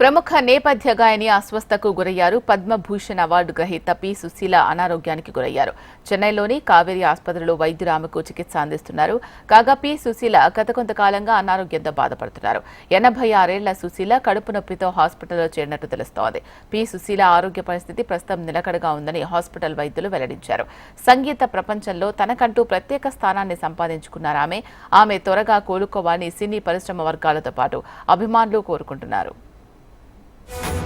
ప్రముఖ నేపథ్య గాయని అస్వస్థకు గురయ్యారు. పద్మభూషణ్ అవార్డు గ్రహీత పి. సుశీల అనారోగ్యానికి గురయ్యారు. చెన్నైలోని కావేరీ ఆసుపత్రిలో వైద్యులు ఆమెకు చికిత్స అందిస్తున్నారు. కాగా పి. సుశీల గత కొంతకాలంగా అనారోగ్యంతో బాధపడుతున్నారు. ఎనభై ఆరేళ్ళ సుశీల కడుపు నొప్పితో హాస్పిటల్లో చేరినట్టు తెలుస్తోంది. పి. సుశీల ఆరోగ్య పరిస్థితి ప్రస్తుతం నిలకడగా ఉందని హాస్పిటల్ వైద్యులు వెల్లడించారు. సంగీత ప్రపంచంలో తనకంటూ ప్రత్యేక స్థానాన్ని సంపాదించుకున్నారు ఆమె. ఆమె త్వరగా కోలుకోవాలని సినీ పరిశ్రమ వర్గాలతో పాటు అభిమానులు కోరుకుంటున్నారు. you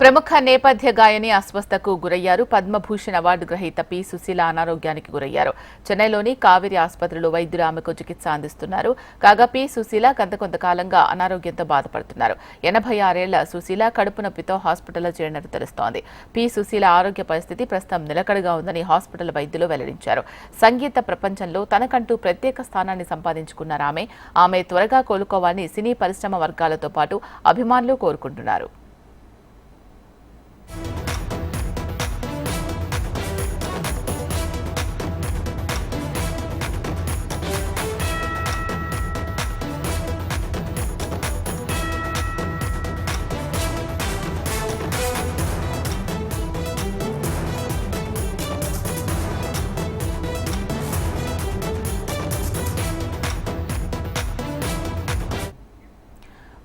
ప్రముఖ నేపథ్య గాయని అస్వస్థకు గురయ్యారు. పద్మభూషణ్ అవార్డు గ్రహీత పి. సుశీల అనారోగ్యానికి గురయ్యారు. చెన్నైలోని కావేరి ఆసుపత్రిలో వైద్యులు ఆమెకు చికిత్స అందిస్తున్నారు. కాగా పి. సుశీల గత కొంతకాలంగా అనారోగ్యంతో బాధపడుతున్నారు. ఎనభై ఆరేళ్ళ సుశీల కడుపు నొప్పితో హాస్పిటల్లో చేరినట్టు తెలుస్తోంది. పి. సుశీల ఆరోగ్య పరిస్థితి ప్రస్తుతం నిలకడగా ఉందని హాస్పిటల్ వైద్యులు వెల్లడించారు. సంగీత ప్రపంచంలో తనకంటూ ప్రత్యేక స్థానాన్ని సంపాదించుకున్నారు ఆమె. ఆమె త్వరగా కోలుకోవాలని సినీ పరిశ్రమ వర్గాలతో పాటు అభిమానులు కోరుకుంటున్నారు.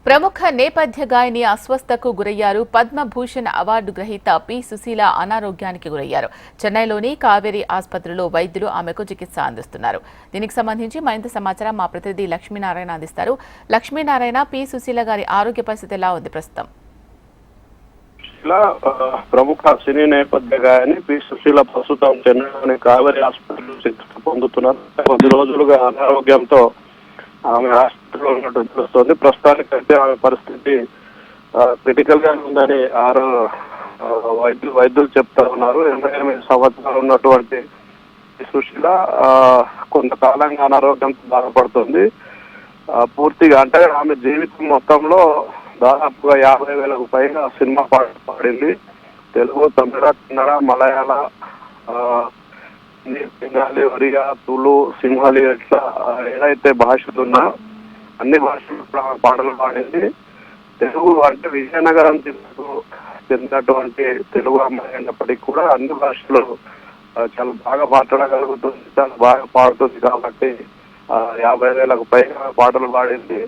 ప్రముఖ నేపథ్య గాయని అస్వస్థకు గురయ్యారు. పద్మభూషణ్ అవార్డు గ్రహీత పి. సుశీల అనారోగ్యానికి గురయ్యారు. చెన్నైలోని కావేరీ ఆసుపత్రిలో వైద్యులు ఆమెకు చికిత్స అందిస్తున్నారు. దీనికి సంబంధించి మరింత సమాచారం మా ప్రతినిధి లక్ష్మీనారాయణ అందిస్తారు. లక్ష్మీనారాయణ పి. సుశీల గారి ఆరోగ్య పరిస్థితి ఎలా ఉంది ప్రస్తుతం? ఇలా ప్రముఖ సినీ నేపథ్య గాయని పి. సుశీల ప్రస్తుతం చెన్నైలోని కావేరీ ఆసుపత్రిలో చికిత్స పొందుతున్నారు. కొద్ది రోజులుగా అనారోగ్యంతో ఆమె హాస్పిటల్లో ఉన్నట్టు తెలుస్తోంది. ప్రస్తుతానికైతే ఆమె పరిస్థితి క్రిటికల్గా ఉందని ఆరు వైద్యులు వైద్యులు చెప్తా ఉన్నారు. ఎనభై ఎనిమిది సంవత్సరాలు ఉన్నటువంటి సుశీల కొంతకాలంగా అనారోగ్యంతో బాధపడుతుంది. పూర్తిగా అంటే ఆమె జీవితం మొత్తంలో దాదాపుగా యాభై వేలకు పైగా సినిమా పాడింది. తెలుగు తమిళ కన్నడ మలయాళ బెంగాలీ ఒరియా తులు సింహాలి ఇట్లా ఏదైతే భాషలు ఉన్నా అన్ని భాషలు పాటలు పాడింది. తెలుగు అంటే విజయనగరం జిల్లాకు చెందినటువంటి తెలుగు అమ్మాయి అయినప్పటికీ కూడా అన్ని భాషలు చాలా బాగా మాట్లాడగలుగుతుంది చాలా బాగా పాడుతుంది కాబట్టి యాభై వేలకు పైగా పాటలు పాడింది.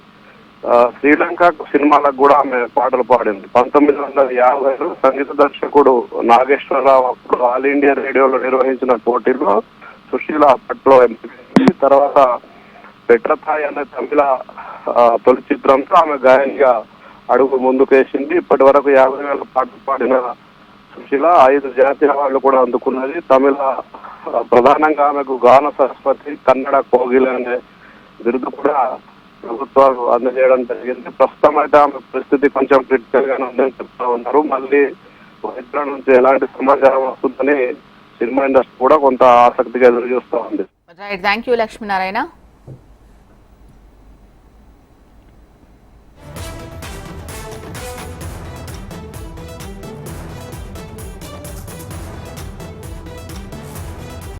శ్రీలంక సినిమాలకు కూడా ఆమె పాటలు పాడింది. పంతొమ్మిది వందల యాభైలో సంగీత దర్శకుడు నాగేశ్వరరావు అప్పుడు ఆల్ ఇండియా రేడియోలో నిర్వహించిన పోటీలో సుశీల అప్పట్లో తర్వాత పెట్రథాయ్ అనే తమిళ ఆ, తొలి చిత్రంతో ఆమె గాయనిగా అడుగు ముందుకేసింది. ఇప్పటి వరకు యాభై వేల పాటలు పాడిన సుశీల ఐదు జాతీయ అవార్డులు కూడా అందుకున్నది. తమిళ ప్రధానంగా ఆమెకు గాన సరస్వతి కన్నడ కోగిల అనే బిరుదు కూడా ప్రభుత్వాలు అందజేయడం జరిగింది. ప్రస్తుతం అయితే ఆమె పరిస్థితి కొంచెం క్రిటికల్ గానే ఉందని చెప్తా ఉన్నారు. మళ్ళీ వైద్యుల నుంచి ఎలాంటి సమాచారం వస్తుందని సినిమా ఇండస్ట్రీ కూడా కొంత ఆసక్తిగా ఎదురు చూస్తూ ఉంది. Right thank you Lakshminarayana